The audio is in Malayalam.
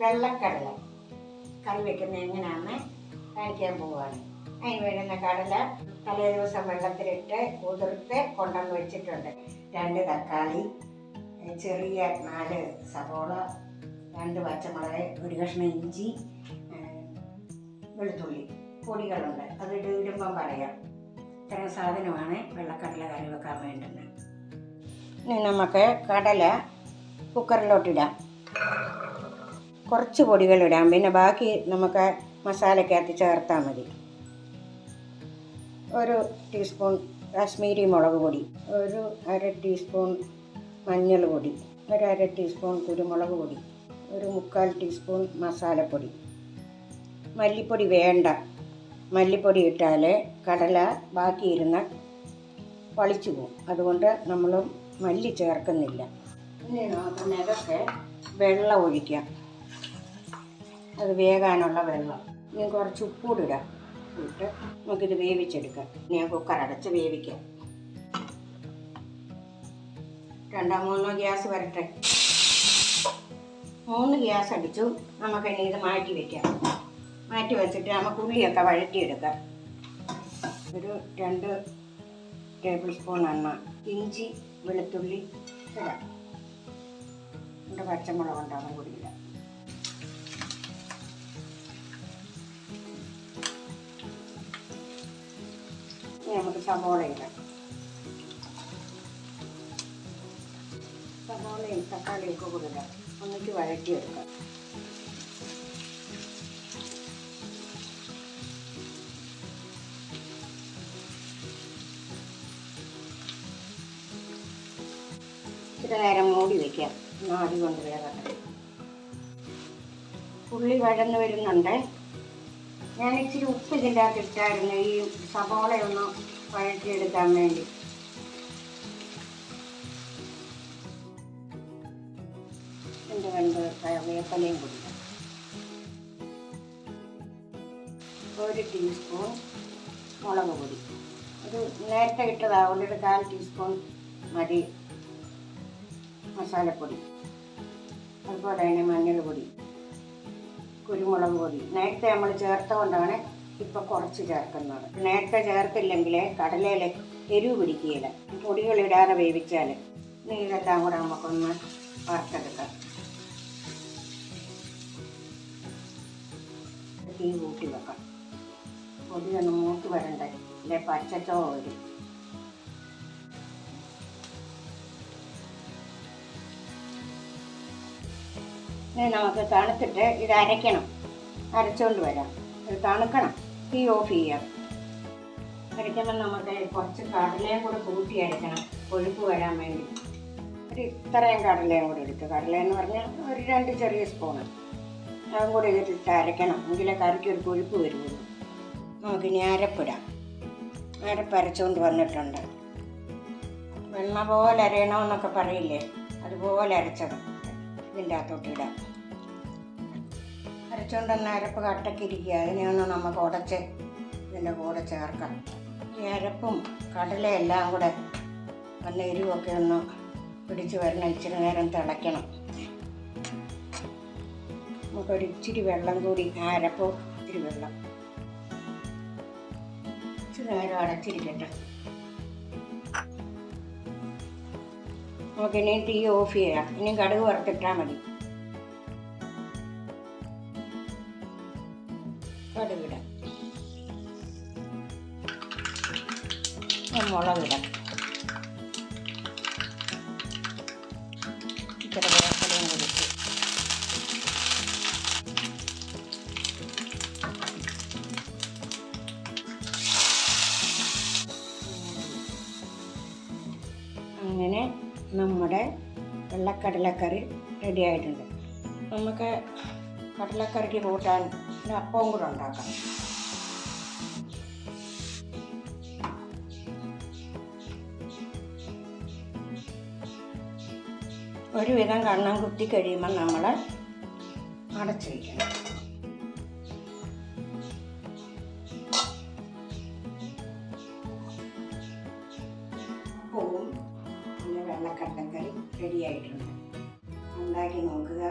വെള്ളക്കടല. കറി വെക്കുന്നത് എങ്ങനെയാണെന്ന് കാണിക്കാൻ പോവുകയാണ് അതിന് വേണ്ടുന്ന കടല തലേ ദിവസം വെള്ളത്തിലിട്ട് കുതിർത്ത് കൊണ്ടുവന്ന് വെച്ചിട്ടുണ്ട്. രണ്ട് തക്കാളി ചെറിയ നാല് സവോള രണ്ട് പച്ചമുളക് ഒരു കഷ്ണം ഇഞ്ചി വെളുത്തുള്ളി പൊടികളുണ്ട്. അത് ഇടുമ്പം പറയാം. ഇത്തരം സാധനമാണ് വെള്ളക്കടല കറി വെക്കാൻ വേണ്ടുന്നത്. ഇനി നമുക്ക് കടല കുക്കറിലോട്ടിടാം കുറച്ച് പൊടികളിടാം പിന്നെ ബാക്കി നമുക്ക് മസാലക്കകത്ത് ചേർത്താൽ മതി. ഒരു ടീസ്പൂൺ കാശ്മീരി മുളക് പൊടി ഒരു അര ടീസ്പൂൺ മഞ്ഞൾ പൊടി ഒരു അര ടീസ്പൂൺ കുരുമുളക് പൊടി ഒരു മുക്കാൽ ടീസ്പൂൺ മസാലപ്പൊടി. മല്ലിപ്പൊടി വേണ്ട. മല്ലിപ്പൊടി ഇട്ടാൽ കടല ബാക്കിയിരുന്ന പളിച്ചു പോകും. അതുകൊണ്ട് നമ്മൾ മല്ലി ചേർക്കുന്നില്ല. ഇനി നമുക്ക് നിരക്ക് വെള്ളം ഒഴിക്കാം അത് വേകാനുള്ള വെള്ളം. ഇനി കുറച്ച് ഉപ്പൂടി ഇടാം ഇട്ട് നമുക്കിത് വേവിച്ചെടുക്കാം. ഞാൻ കുക്കർ അടച്ച് വേവിക്കാം. രണ്ടാം മൂന്നോ ഗ്യാസ് വരട്ടെ. മൂന്ന് ഗ്യാസ് അടിച്ചു. നമുക്കിനി ഇത് മാറ്റി വെക്കാം. മാറ്റി വെച്ചിട്ട് നമുക്ക് ഉള്ളിയൊക്കെ വഴറ്റിയെടുക്കാം. ഒരു രണ്ട് ടേബിൾ സ്പൂൺ എണ്ണ ഇഞ്ചി വെളുത്തുള്ളി ഇടാം രണ്ട് പച്ചമുളക് ഉണ്ടാകും കൂടിയില്ല സവോള ഇടാം സവോളയും തക്കാളിയും ഒക്കെ കൂടി ഇടാം ഒന്നിച്ച് വഴറ്റിയെടുക്കാം. നേരം മൂടി വയ്ക്കാം നാടി കൊണ്ട് വേഗട്ടെ ഉള്ളി വഴന്ന് വരുന്നുണ്ട്. ഞാൻ ഇച്ചിരി ഉപ്പ് ഇതിന്റെ അകത്ത് ഇട്ടായിരുന്നു. ഈ സവോളയൊന്ന് വഴറ്റിയെടുക്കാൻ വേണ്ടി. എന്റെ രണ്ട് വേപ്പലയും കൊടുക്കാം ഒരു ടീസ്പൂൺ മുളക് പൊടി. ഒരു നേരത്തെ ഇട്ടതാകൊണ്ട് ഒരു കാൽ ടീസ്പൂൺ മതി. മസാലപ്പൊടി. അതുപോലെ തന്നെ മഞ്ഞൾ പൊടി കുരുമുളക് പൊടി. നേരത്തെ നമ്മൾ ചേർത്ത കൊണ്ടാണ് ഇപ്പം കുറച്ച് ചേർക്കുന്നത്. നേരത്തെ ചേർത്തില്ലെങ്കിൽ കടലയിൽ എരിവ് പിടിക്കുകയില്ല. പൊടികളിടാതെ വേവിച്ചാൽ ഇനി ഇതെല്ലാം കൂടെ നമുക്കൊന്ന് വറുത്തെടുക്കാം. തീ കൂട്ടി വെക്കാം. പൊടി ഒന്ന് മൂത്ത് വരണ്ടേ? അല്ലെ പച്ചച്ചോ വരും നമുക്ക് തണുത്തിട്ട് ഇത് അരയ്ക്കണം. അരച്ചുകൊണ്ട് വരാം. ഇത് തണുക്കണം. തീ ഓഫ് ചെയ്യാം. അരയ്ക്കുമ്പോൾ നമുക്ക് കുറച്ച് കടലയും കൂടെ കൂട്ടി അരയ്ക്കണം. കൊഴുപ്പ് വരാൻ വേണ്ടി. ഒരു ഇത്രയും കടലയും കൂടെ എടുത്ത്. കടല എന്ന് പറഞ്ഞാൽ ഒരു രണ്ട് ചെറിയ സ്പൂണ് അതും കൂടെ ഇതിട്ട് അരയ്ക്കണം. എങ്കിലേ കറിക്ക് ഒരു കൊഴുപ്പ് വരുള്ളൂ. നമുക്കിനി അരപ്പിടാം അരപ്പ് അരച്ചുകൊണ്ട് വന്നിട്ടുണ്ട്. വെണ്ണ പോലെ അരയണമെന്നൊക്കെ പറയില്ലേ? അതുപോലെ അരച്ചത്. ഇതിന്റെ അകത്തോട്ട് ഇടാം. അരച്ചുകൊണ്ട് തന്നെ അരപ്പ് കട്ടക്കിരിക്കുക അതിനെയൊന്ന് നമുക്ക് ഉടച്ച് ഇതിന്റെ കൂടെ ചേർക്കാം. ഈ അരപ്പും കടലയെല്ലാം കൂടെ നല്ല എരിവൊക്കെ ഒന്ന് പിടിച്ച് വരണം. ഇച്ചിരി നേരം തിളയ്ക്കണം. നമുക്കൊരു ഇച്ചിരി വെള്ളം കൂടി ആ അരപ്പ് ഇച്ചിരി വെള്ളം. ഇച്ചിരി നേരം അടച്ചിരിക്കട്ടെ. നമുക്കിനി തീ ഓഫ് ചെയ്യാം. ഇനി കടുക് വറുത്തിട്ടാൽ മതി. മുളകിടാം ഇച്ചിരി അങ്ങനെ നമ്മുടെ വെള്ളക്കടലക്കറി റെഡി ആയിട്ടുണ്ട്. നമുക്ക് കടലക്കറിക്ക് കൂട്ടാൻ അപ്പവും കൂടെ ഉണ്ടാക്കാം. ഒരുവിധം കണ്ണം കുത്തി കഴിയുമ്പോൾ നമ്മൾ അടച്ചു വയ്ക്കണം അപ്പവും പിന്നെ വെള്ളക്കടലക്കറി റെഡി ആയിട്ടുണ്ട്. ഉണ്ടാക്കി നോക്കുക.